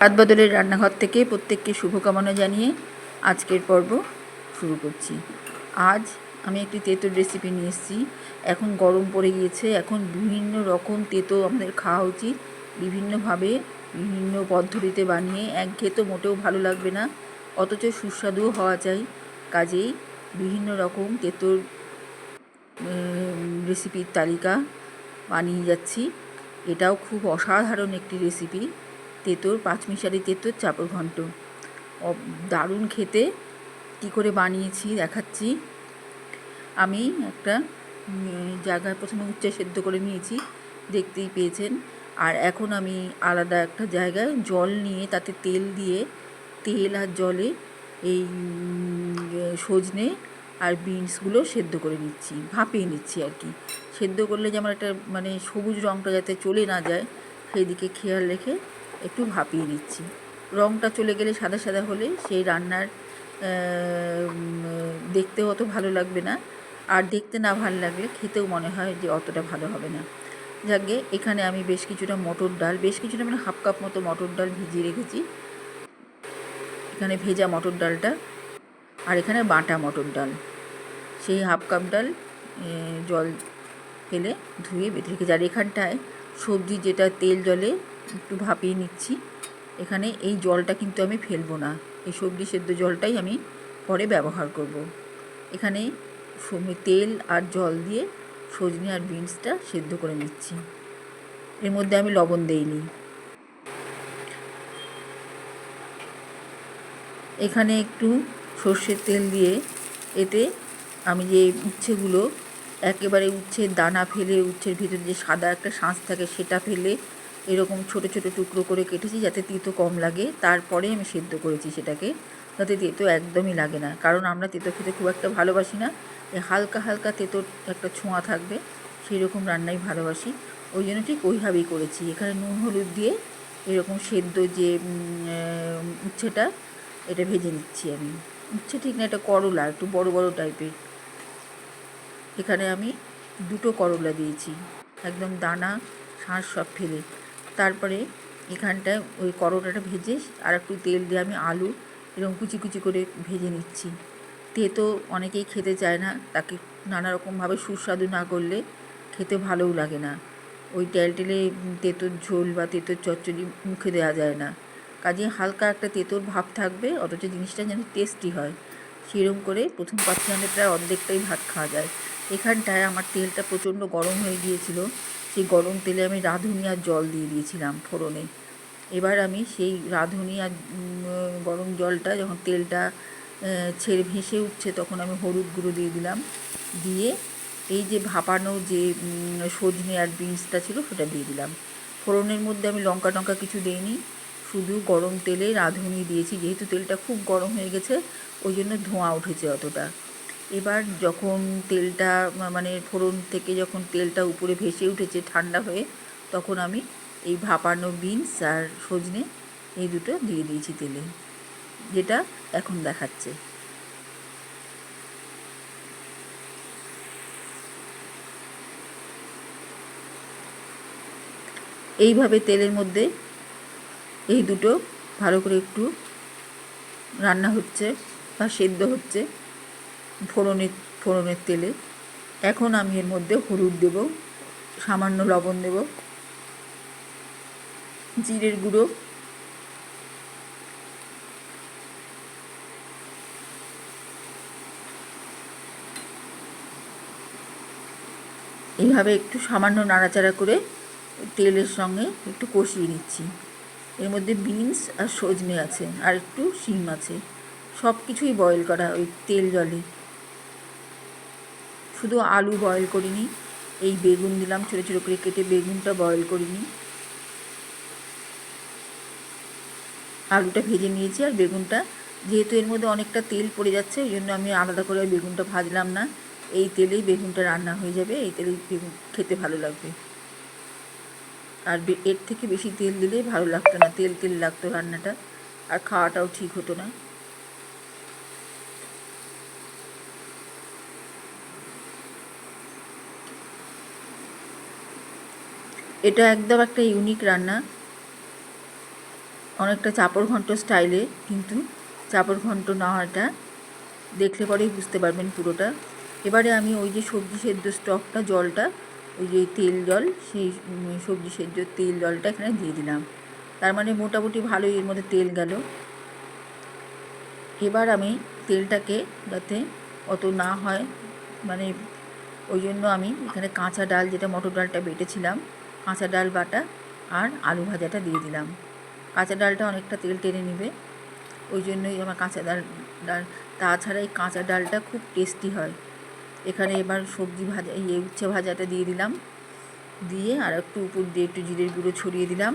রাত বদলের রান্নাঘর থেকে প্রত্যেককে শুভকামনা জানিয়ে আজকের পর্ব শুরু করছি। আজ আমি একটি তেঁতোর রেসিপি নিয়ে এসেছি। এখন গরম পড়ে গিয়েছে। এখন বিভিন্ন রকম তেঁতো আমাদের খাওয়া উচিত। বিভিন্নভাবে, বিভিন্ন পদ্ধতিতে বানিয়ে একঘেয়ে তো মোটেও ভালো লাগবে না। অথচ সুস্বাদুও হওয়া চাই। কাজেই বিভিন্ন রকম তেঁতোর রেসিপির তালিকা বানিয়ে যাচ্ছি। এটাও খুব অসাধারণ একটি রেসিপি তেঁতোর, পাঁচমিশালি তেঁতোর চাপড় ঘন্ট। দারুণ খেতে। কী করে বানিয়েছি দেখাচ্ছি। আমি একটা জায়গায় প্রথমে উচ্চে সেদ্ধ করে নিয়েছি, দেখতেই পেয়েছেন। আর এখন আমি আলাদা একটা জায়গায় জল নিয়ে তাতে তেল দিয়ে, তেল আর জলে এই সজনে আর বিনসগুলো সেদ্ধ করে নিচ্ছি, ভাপিয়ে নিচ্ছি আর কি। সেদ্ধ করলে যে আমার একটা মানে সবুজ রঙটা যাতে চলে না যায় সেই দিকে খেয়াল রেখে একটু ভাপিয়ে দিচ্ছি। রঙটা চলে গেলে সাদা সাদা হলে সেই রান্নার দেখতেও অত ভালো লাগবে না। আর দেখতে না ভালো লাগলে খেতেও মনে হয় যে অতটা ভালো হবে না। যাকে এখানে আমি বেশ কিছুটা মটর ডাল, বেশ কিছুটা মানে হাফ কাপ মতো মটর ডাল ভিজিয়ে রেখেছি। এখানে ভেজা মটর ডালটা আর এখানে বাটা মটর ডাল। সেই হাফ কাপ ডাল জল ফেলে ধুয়ে বেঁধে রেখেছি। আর এখানটায় সবজি যেটা তেল জলে একটু ভাপিয়ে নিচ্ছি। এখানে এই জলটা কিন্তু আমি ফেলব না। এই সবজি সেদ্ধ জলটাই আমি পরে ব্যবহার করব। এখানে তেল আর জল দিয়ে সজনে আর বিনসটা সেদ্ধ করে নিচ্ছি। এর মধ্যে আমি লবণ দেইনি এখানে একটু সর্ষের তেল দিয়ে এতে আমি যে উচ্ছেগুলো, একেবারে উচ্ছের দানা ফেলে, উচ্ছের ভিতরে যে সাদা একটা শাঁস থাকে সেটা ফেলে এরকম ছোট ছোট টুকরো করে কেটেছি যাতে তিতো কম লাগে। তারপরে আমি সেদ্ধ করেছি সেটাকে। যাতে তেতো একদমই লাগে না। কারণ আমরা তেতো খেতে খুব একটা ভালোবাসি না। হালকা হালকা তেতোর একটা ছোঁয়া থাকবে সেই রকম রান্নাই ভালোবাসি। ওই জন্য ঠিক ওইভাবেই করেছি। এখানে নুন, হলুদ দিয়ে এরকম সেদ্ধ যে উচ্ছেটা, এটা ভেজে নিচ্ছি আমি। উচ্ছে ঠিক না, এটা করলা, একটু বড় বড় টাইপের। এখানে আমি দুটো করলা দিয়েছি। একদম দানা, শাঁস সব ফেলে। তারপরে এখানটায় ওই করোটাটা ভেজে আর একটু তেল দিয়ে আমি আলু এরকম কুচি কুচি করে ভেজে নিচ্ছি। তেতো অনেকেই খেতে চায় না, তাকে নানা রকমভাবে সুস্বাদু না করলে খেতে ভালোও লাগে না। ওই টেলটেলে তেঁতোর ঝোল বা তেঁতোর চচ্চড়ি মুখে দেওয়া যায় না। কাজে হালকা একটা তেঁতোর ভাব থাকবে, অথচ জিনিসটা যেন টেস্টি হয়। সেরকম করে প্রথম পাঁচফোড়নে প্রায় অর্ধেকটাই ভাত খাওয়া যায়। এখানটায় আমার তেলটা প্রচণ্ড গরম হয়ে গিয়েছিল। সেই গরম তেলে আমি রাঁধুনি আর জল দিয়ে দিয়েছিলাম ফোড়নে। এবার আমি সেই রাঁধুনি আর গরম জলটা যখন তেলটা ছেড়ে ভেসে উঠছে তখন আমি হলুদ গুঁড়ো দিয়ে দিলাম। দিয়ে এই যে ভাপানো যে সজনে আর বিনসটা ছিল সেটা দিয়ে দিলাম। ফোড়নের মধ্যে আমি লঙ্কা টঙ্কা কিছু দিইনি, শুধু গরম তেলে রাঁধুনি দিয়েছি। যেহেতু তেলটা খুব গরম হয়ে গেছে, ওই জন্য ধোঁয়া উঠেছে অতটা। এবার যখন তেলটা মানে ফোড়ন থেকে যখন তেলটা উপরে ভেসে উঠেছে ঠান্ডা হয়ে, তখন আমি এই ভাপানো বিনস আর সজনে এই দুটো দিয়ে দিয়েছি তেলে, যেটা এখন দেখাচ্ছে। এইভাবে তেলের মধ্যে এই দুটো ভালো করে একটু রান্না হচ্ছে বা সেদ্ধ হচ্ছে। ফোড়নের ফোড়নের তেলে। এখন আমি এর মধ্যে হলুদ দেব, সামান্য লবণ দেব, জিরের গুঁড়ো, এইভাবে একটু সামান্য নাড়াচাড়া করে তেলের সঙ্গে একটু কষিয়ে নিচ্ছি। এর মধ্যে বিনস আর সজনে আছে, আর একটু শিম আছে। সব কিছুই বয়েল করা ওই তেল জলে। শুধু আলু বয়েল করিনি, এই বেগুন দিলাম, ছোটো ছোটো করে কেটে বেগুনটা বয়েল করিনি। আলুটা ভেজে নিয়েছি আর বেগুনটা, যেহেতু এর মধ্যে অনেকটা তেল পড়ে যাচ্ছে, ওই জন্য আমি আলাদা করে বেগুনটা ভাজলাম না। এই তেলেই বেগুনটা রান্না হয়ে যাবে, এই তেলেই বেগুন খেতে ভালো লাগবে। আর এর থেকে বেশি তেল দিলে ভালো লাগতো না, তেল তেল লাগতো রান্নাটা, আর খাওয়াটাও ঠিক হতো না। এটা একদম একটা ইউনিক রান্না। অনেকটা চাপড় ঘন্ট স্টাইলে কিন্তু চাপড় ঘন্ট না হওয়াটা দেখলে পরেই বুঝতে পারবেন পুরোটা। এবারে আমি ওই যে সবজি সেদ্ধ স্টকটা জলটা, ওই যে তেল জল, সেই সবজি সেদ্ধ তেল জলটা এখানে দিয়ে দিলাম। তার মানে মোটামুটি ভালোই এর মধ্যে তেল গেল। এবার আমি তেলটাকে যাতে অত না হয় মানে ওই জন্য আমি এখানে কাঁচা ডাল, যেটা মটর ডালটা বেটেছিলাম কাঁচা ডাল বাটা আর আলু ভাজাটা দিয়ে দিলাম। কাঁচা ডালটা অনেকটা তেল টেনে নেবে। ওই জন্যই আমার কাঁচা ডাল ডাল, তাছাড়া এই কাঁচা ডালটা খুব টেস্টি হয়। এখানে এবার সবজি ভাজা ইয়ে উচ্ছে ভাজাটা দিয়ে দিলাম। দিয়ে আর একটু উপর দিয়ে একটু জিরের গুঁড়ো ছড়িয়ে দিলাম।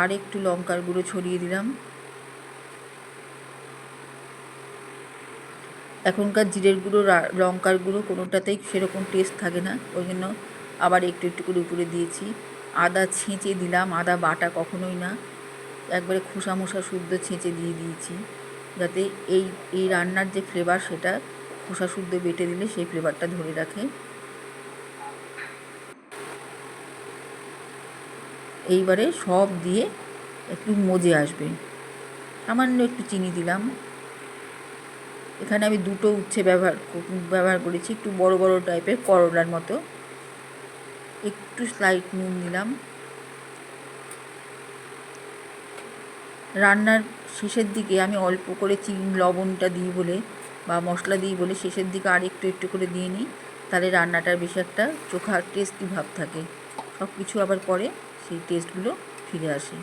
আর একটু লঙ্কার গুঁড়ো ছড়িয়ে দিলাম। এখনকার জিরের গুঁড়ো লঙ্কার গুঁড়ো কোনোটাতেই সেরকম টেস্ট থাকে না। ওই জন্য আবার একটু একটু করে উপরে দিয়েছি। আদা ছেঁচে দিলাম, আদা বাটা কখনোই না। একবারে খোসা মোসা শুদ্ধ ছেঁচে দিয়ে দিয়েছি। যাতে এই এই রান্নার যে ফ্লেভার সেটা খোসা শুদ্ধ বেটে দিলে সেই ফ্লেভারটা ধরে রাখে। এইবারে সব দিয়ে একটু মজে আসবে। সামান্য একটু চিনি দিলাম। এখানে আমি দুটো উচ্ছে ব্যবহার ব্যবহার করেছি, একটু বড় বড় টাইপের করলার মতো। একটু স্লাইট নুন দিলাম। রান্নার শেষের দিকে আমি অল্প করে চিনি, লবণটা দিই বলে বা মশলা দিই বলে শেষের দিকে আর একটু একটু করে দিয়ে নিই, তাহলে রান্নাটার বেশি একটা চোখা টেস্টি ভাব থাকে। সব কিছু আবার পরে সেই টেস্টগুলো ফিরে আসে।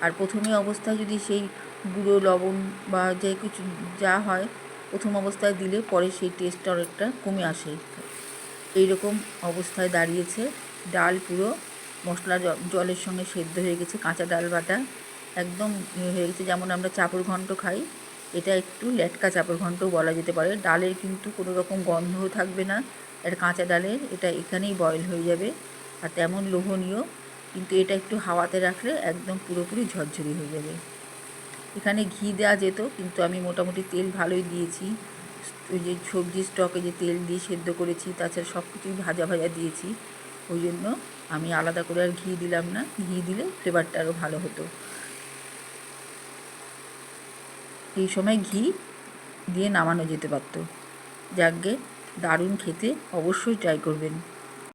আর প্রথমে অবস্থায় যদি সেই গুঁড়ো, লবণ বা যে কিছু যা হয় প্রথম অবস্থায় দিলে পরে সেই টেস্টটা অনেকটা কমে আসে। এইরকম অবস্থায় দাঁড়িয়েছে। ডাল পুরো মশলা জলের সঙ্গে সেদ্ধ হয়ে গেছে, কাঁচা ডাল বাটা। একদম হয়ে গেছে, যেমন আমরা চাপড় ঘন্ট খাই, এটা একটু লেটকা চাপড় ঘন্টও বলা যেতে পারে। ডালের কিন্তু কোনো রকম গন্ধও থাকবে না। এটা কাঁচা ডালের এটা এখানেই বয়েল হয়ে যাবে। আর তেমন লোভনীয়, কিন্তু এটা একটু হাওয়াতে রাখলে একদম পুরোপুরি ঝরঝরি হয়ে যাবে। এখানে ঘি দেওয়া যেত, কিন্তু আমি মোটামুটি তেল ভালোই দিয়েছি। ওই যে সবজি স্টকে যে তেল দিয়ে সেদ্ধ করেছি, তাছাড়া সব কিছুই ভাজা ভাজা দিয়েছি। ওই জন্য আমি আলাদা করে আর ঘি দিলাম না। ঘি দিলে ফ্লেভারটা আরও ভালো হতো। এই সময় ঘি দিয়ে নামানো যেতে পারতো। যাকগে দারুণ খেতে অবশ্যই ট্রাই করবেন।